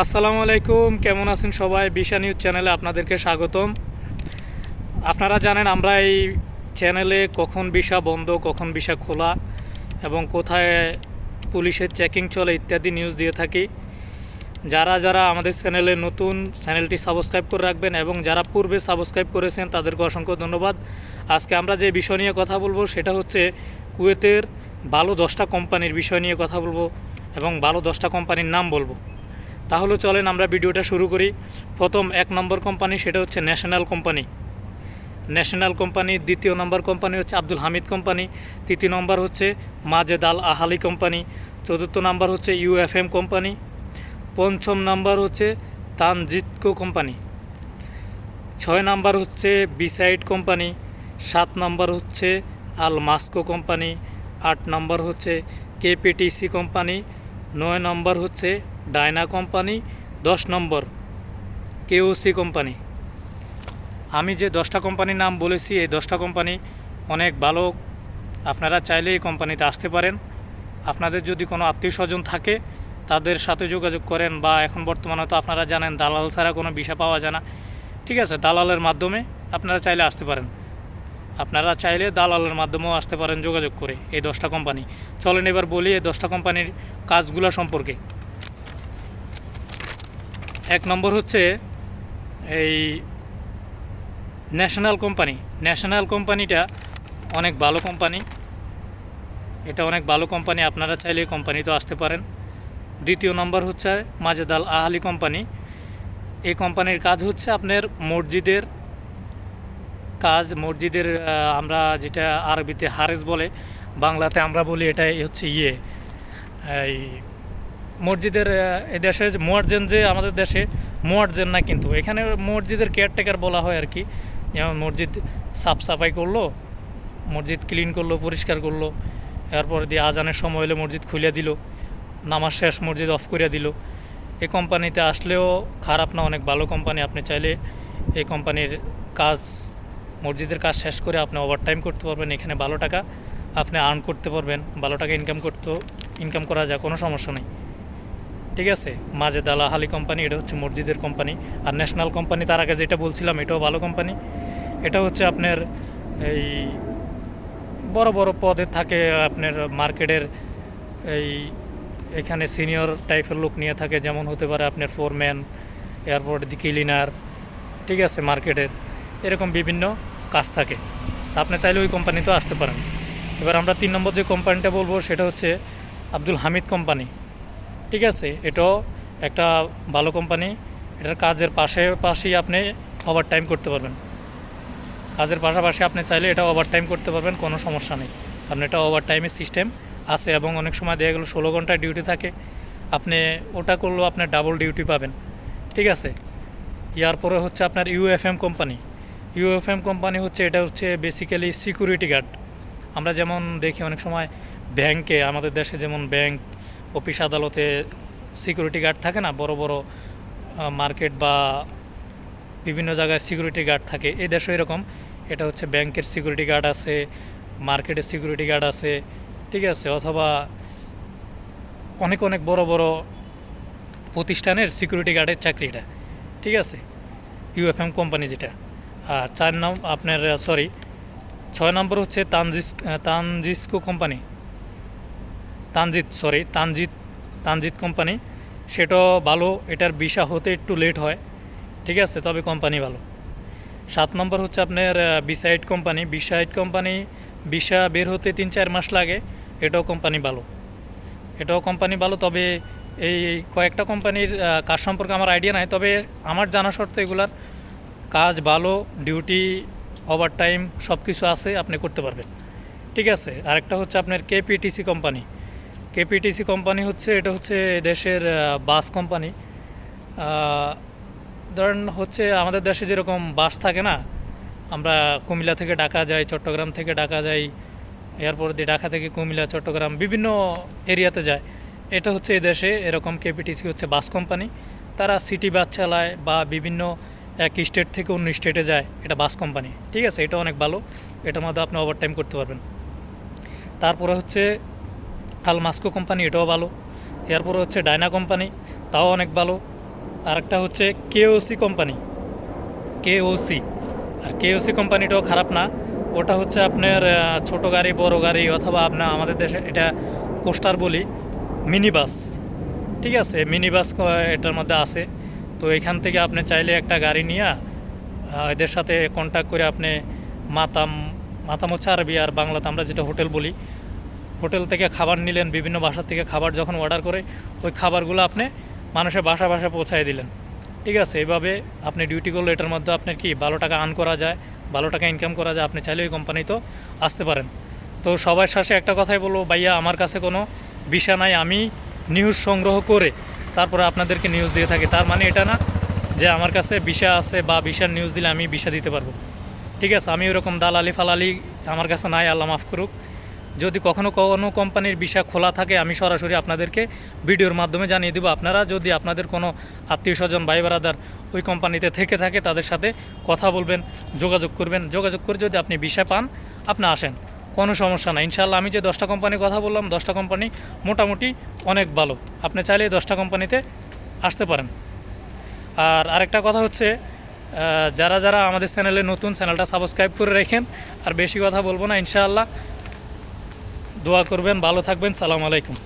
আসসালামু আলাইকুম, কেমন আছেন সবাই? বিশা নিউজ চ্যানেলে আপনাদেরকে স্বাগতম। আপনারা জানেন আমরা এই চ্যানেলে কখন ভিসা বন্ধ, কখন ভিসা খোলা এবং কোথায় পুলিশের চেকিং চলে ইত্যাদি নিউজ দিয়ে থাকি। যারা যারা আমাদের চ্যানেলে নতুন, চ্যানেলটি সাবস্ক্রাইব করে রাখবেন এবং যারা পূর্বে সাবস্ক্রাইব করেছেন, তাদেরকে অসংখ্য ধন্যবাদ। আজকে আমরা যে বিষয় নিয়ে কথা বলব, সেটা হচ্ছে কুয়েতের ভালো দশটা কোম্পানির বিষয় নিয়ে কথা বলব এবং ভালো দশটা কোম্পানির নাম বলব। তাহলে চলেন আমরা ভিডিওটা শুরু করি। প্রথম এক নম্বর কোম্পানি সেটা হচ্ছে ন্যাশনাল কোম্পানি। ন্যাশনাল কোম্পানি, দ্বিতীয় নম্বর কোম্পানি হচ্ছে আব্দুল হামিদ কোম্পানি, তৃতীয় নম্বর হচ্ছে মাজেদ আল আহালি কোম্পানি, চতুর্থ নম্বর হচ্ছে ইউএফএম কোম্পানি, পঞ্চম নাম্বার হচ্ছে তানজিৎকো কোম্পানি, ছয় নাম্বার হচ্ছে বিসাইড কোম্পানি, সাত নাম্বার হচ্ছে আল মাস্কো কোম্পানি, আট নাম্বার হচ্ছে কেপিটিসি কোম্পানি, নয় নম্বর হচ্ছে ডায়না কোম্পানি, দশ নম্বর কেওসি কোম্পানি। আমি যে দশটা কোম্পানির নাম বলেছি, এই দশটা কোম্পানি অনেক ভালো। আপনারা চাইলে এই কোম্পানিতে আসতে পারেন। আপনাদের যদি কোনো আত্মীয় স্বজন থাকে, তাদের সাথে যোগাযোগ করেন বা এখন বর্তমানে তো আপনারা জানেন, দালাল ছাড়া কোনো ভিসা পাওয়া যায় না। ঠিক আছে, দালালের মাধ্যমে আপনারা চাইলে আসতে পারেন। আপনারা চাইলে দালালের মাধ্যমেও আসতে পারেন যোগাযোগ করে এই দশটা কোম্পানি। চলেন এবার বলি এই দশটা কোম্পানির কাজগুলো সম্পর্কে। এক নম্বর হচ্ছে এই ন্যাশনাল কোম্পানি। ন্যাশনাল কোম্পানিটা অনেক ভালো কোম্পানি। এটা অনেক ভালো কোম্পানি, আপনারা চাইলে এই কোম্পানিতে আসতে পারেন। দ্বিতীয় নম্বর হচ্ছে মাজেদাল আহালি কোম্পানি। এই কোম্পানির কাজ হচ্ছে আপনার মসজিদের কাজ, মসজিদের আমরা যেটা আরবিতে হারেস বলে, বাংলাতে আমরা বলি এটাই হচ্ছে ইয়ে এই মসজিদের দেশে মোয়ার্জেন যে আমাদের দেশে মোয়ার্জেন না কিন্তু। এখানে মসজিদের কেয়ারটেকার বলা হয় আর কি। যেমন মসজিদ সাফ সাফাই করল, মসজিদ ক্লিন করল, পরিষ্কার করল, এরপর দিয়ে আজানের সময় হলে মসজিদ খুলে দিল, নামাজ শেষ মসজিদ অফ করে দিল। এই কোম্পানিতে আসলেও খারাপ না, অনেক ভালো কোম্পানি। আপনি চাইলে এই কোম্পানির কাজ, মসজিদের কাজ শেষ করে আপনি ওভারটাইম করতে পারবেন, এখানে ভালো টাকা আপনি আর্ন করতে পারবেন, ভালো টাকা ইনকাম করতে ইনকাম করা যায়, কোনো সমস্যা নেই। ঠিক আছে? মাজেদ আল কোম্পানি এটা হচ্ছে মসজিদের কোম্পানি আর ন্যাশনাল কোম্পানি তার আগে যেটা বলছিলাম, এটাও ভালো কোম্পানি এটা হচ্ছে আপনার এই বড় বড় পদে থাকে আপনার মার্কেটের এই এখানে সিনিয়র টাইপের লোক নিয়ে থাকে, যেমন হতে পারে আপনার ফোরম্যান এয়ারপোর্ট দি ক্লিনার ঠিক আছে, মার্কেটের। এরকম বিভিন্ন কাজ থাকে। তা আপনি চাইলে ওই কোম্পানিতেও আসতে পারেন। এবার আমরা তিন নম্বর যে কোম্পানিটা বলব, সেটা হচ্ছে আব্দুল হামিদ কোম্পানি ঠিক আছে, এটাও একটা ভালো কোম্পানি এটার কাজের পাশে পাশেই আপনি ওভার টাইম করতে পারবেন। কাজের পাশাপাশি আপনি চাইলে এটা ওভার টাইম করতে পারবেন, কোনো সমস্যা নেই। কারণ এটা ওভার টাইমের সিস্টেম আছে এবং অনেক সময় দেখা গেলো ষোলো ঘণ্টা ডিউটি থাকে, আপনি ওটা করলেও আপনি ডাবল ডিউটি পাবেন। ঠিক আছে, ইয়ার পরে হচ্ছে আপনার ইউএফএম কোম্পানি ইউএফএম কোম্পানি হচ্ছে, এটা হচ্ছে বেসিক্যালি সিকিউরিটি গার্ড আমরা যেমন দেখি অনেক সময় ব্যাংকে আমাদের দেশে যেমন ব্যাংক অফিস আদালতে সিকিউরিটি গার্ড থাকে না, বড় বড় মার্কেট বা বিভিন্ন জায়গায় সিকিউরিটি গার্ড থাকে। এই দেশও এরকম। এটা হচ্ছে ব্যাংকের সিকিউরিটি গার্ড আছে, মার্কেটের সিকিউরিটি গার্ড আছে, ঠিক আছে? অথবা অনেক অনেক বড় বড় প্রতিষ্ঠানের সিকিউরিটি গার্ডের চাকরি এটা, ঠিক আছে? ইউএফএম কোম্পানি যেটা। আর চার নাম, আপনার, সরি, ছয় নম্বর হচ্ছে তানজিস তানজিস্কো কোম্পানি। তানজিৎ সরি তানজিৎ তানজিৎ কোম্পানি সেটাও ভালো, এটার ভিসা হতে একটু লেট হয়, ঠিক আছে, তবে কোম্পানি ভালো। সাত নম্বর হচ্ছে আপনার beside company beside company visa বের হতে তিন চার মাস লাগে, এটাও কোম্পানি ভালো। এটাও কোম্পানি ভালো, তবে এই কয়েকটা কোম্পানির কাজ সম্পর্কে আমার আইডিয়া নাই, তবে আমার জানা শর্তে এগুলার কাজ ভালো ডিউটি ওভার টাইম সব কিছু আছে, আপনি করতে পারবেন। ঠিক আছে, আরেকটা হচ্ছে আপনার কেপিটিসি কোম্পানি কেপিটিসি কোম্পানি হচ্ছে, এটা হচ্ছে দেশের বাস কোম্পানি। ধরেন হচ্ছে আমাদের দেশে যেরকম বাস থাকে না, আমরা কুমিল্লা থেকে ঢাকা যাই, চট্টগ্রাম থেকে ঢাকা যাই, এয়ারপোর্ট দিয়ে ঢাকা থেকে কুমিল্লা, চট্টগ্রাম বিভিন্ন এরিয়াতে যায় এটা হচ্ছে এই দেশে এরকম কেপিটিসি হচ্ছে বাস কোম্পানি। তারা সিটি বাস চালায় বা বিভিন্ন এক স্টেট থেকে অন্য স্টেটে যায়, এটা বাস কোম্পানি। ঠিক আছে? এটা অনেক ভালো। এটার মধ্যে আপনি ওভারটাইম করতে পারবেন। তারপরে হচ্ছে আল মাস্কো কোম্পানি এটাও ভালো। এরপরে হচ্ছে ডায়না কোম্পানি তাও অনেক ভালো। আর একটা হচ্ছে কেওসি কোম্পানি কেওসি আর কেওসি কোম্পানিটাও খারাপ না। ওটা হচ্ছে আপনার ছোট গাড়ি, বড় গাড়ি অথবা আপনার আমাদের দেশে এটা কোস্টার বলি মিনি বাস ঠিক আছে মিনি বাস এটার মধ্যে আছে। তো এখান থেকে আপনি চাইলে একটা গাড়ি নিয়ে এদের সাথে কন্ট্যাক্ট করে আপনি মাতাম মাতাম হচ্ছে আরবি আর বাংলাতে আমরা যেটা হোটেল বলি হোটেল থেকে খাবার নিলেন, বিভিন্ন বাসা থেকে খাবার যখন অর্ডার করে, ওই খাবারগুলো আপনি মানুষের বাসা বাসা পৌঁছায় দিলেন। ঠিক আছে এইভাবে আপনি ডিউটি করলে এটার মধ্যে আপনার কি ভালো টাকা আর্ন করা যায়, ভালো টাকা ইনকাম করা যায়, আপনি চাইলে ওই কোম্পানিতেও আসতে পারেন। তো সবার শেষে একটা কথাই বলব, ভাইয়া, আমার কাছে কোনো বিষয় নাই, আমি নিউজ সংগ্রহ করে তারপরে আপনাদেরকে নিউজ দিয়ে থাকি। তার মানে এটা না যে আমার কাছে বিষা আছে বা বিষার নিউজ দিলে আমি বিষা দিতে পারব। ঠিক আছে, আমি ওরকম দালালি ফালালি আমার কাছে নাই, আল্লাহ মাফ করুক। যদি কখনো কোনো কোম্পানির বিষয় খোলা থাকে, আমি সরাসরি আপনাদেরকে ভিডিওর মাধ্যমে জানিয়ে দেবো। আপনারা যদি আপনাদের কোনো আত্মীয় স্বজন, ভাই বারাদার ওই কোম্পানিতে থেকে থাকে, তাদের সাথে কথা বলবেন, যোগাযোগ করবেন। যোগাযোগ করে যদি আপনি বিষয় পান, আপনি আসেন। কোনো সমস্যা না ইনশাল্লাহ আমি যে দশটা কোম্পানির কথা বললাম, দশটা কোম্পানি মোটামুটি অনেক ভালো। আপনি চাইলে দশটা কোম্পানিতে আসতে পারেন। আর আরেকটা কথা হচ্ছে যারা যারা আমাদের চ্যানেলে নতুন, চ্যানেলটা সাবস্ক্রাইব করে রেখেন, আর বেশি কথা বলব না, ইনশাআল্লাহ দোয়া করবেন ভালো থাকবেন সালাম আলাইকুম।